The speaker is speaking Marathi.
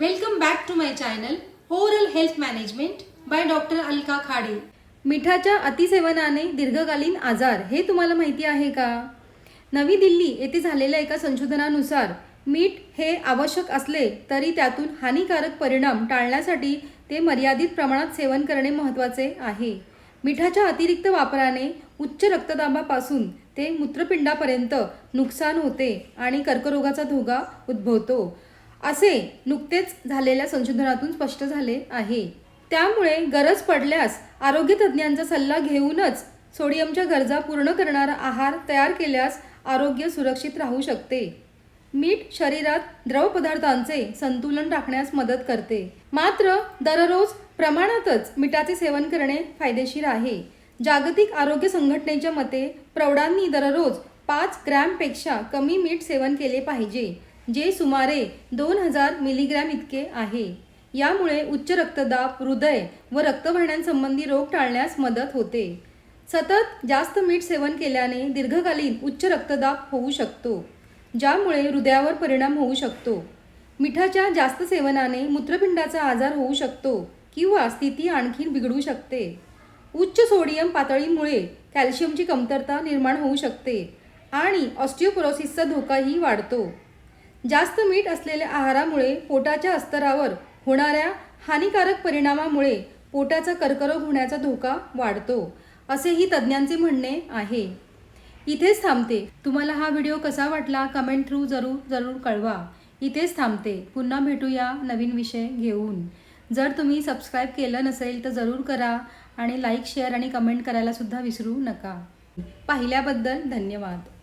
Welcome back to my channel oral health management by doctor Alka Khade मिठाच्या अतिसेवनाने दीर्घकालीन आजार हे तुम्हाला माहिती आहे का? नवी दिल्ली येथे झालेल्या एका संशोधनानुसार मीठ हे आवश्यक असले तरी त्यातून हानिकारक परिणाम टाळण्यासाठी ते मर्यादित प्रमाणात सेवन करणे महत्त्वाचे आहे. मिठाच्या अतिरिक्त वापराने उच्च रक्तदाबापासून ते मूत्रपिंडापर्यंत नुकसान होते आणि कर्करोगाचा धोका उद्भवतो. असे नुकतेच झालेल्या संशोधनातून स्पष्ट झाले आहे. त्यामुळे गरज पडल्यास आरोग्य तज्ज्ञांचा सल्ला घेऊनच सोडियमच्या गरजा पूर्ण करणारा आहार तयार केल्यास आरोग्य सुरक्षित राहू शकते. मीठ शरीरात द्रव पदार्थांचे संतुलन राखण्यास मदत करते. मात्र दररोज प्रमाणातच मिठाचे सेवन करणे फायदेशीर आहे. जागतिक आरोग्य संघटनेच्या मते प्रौढांनी दररोज पाच ग्रॅमपेक्षा कमी मीठ सेवन केले पाहिजे. जे सुमारे दोन हजार मिलीग्रॅम इतके आहे. यामुळे उच्च रक्तदाब हृदय व रक्तवाहिन्यांसंबंधी रोग टाळण्यास मदत होते. सतत जास्त मीठ सेवन केल्याने दीर्घकालीन उच्च रक्तदाब होऊ शकतो ज्यामुळे हृदयावर परिणाम होऊ शकतो. मिठाच्या जास्त सेवनाने मूत्रपिंडाचा आजार होऊ शकतो किंवा स्थिती आणखी बिघडू शकते. उच्च सोडियम पातळीमुळे कॅल्शियमची कमतरता निर्माण होऊ शकते आणि ऑस्टिओपोरोसिसचा धोकाही वाढतो. जास्त मीठ असलेल्या आहारामुळे पोटाच्या अस्तरावर होणाऱ्या हानिकारक परिणामामुळे पोटाचा कर्करोग होण्याचा धोका वाढतो असेही तज्ज्ञांचे म्हणणे आहे. इथेच थांबते. तुम्हाला हा व्हिडिओ कसा वाटला कमेंट थ्रू जरूर जरूर कळवा. इथेच थांबते. पुन्हा भेटूया नवीन विषय घेऊन. जर तुम्ही सबस्क्राईब केलं नसेल तर जरूर करा आणि लाईक शेअर आणि कमेंट करायला सुद्धा विसरू नका. पाहिल्याबद्दल धन्यवाद.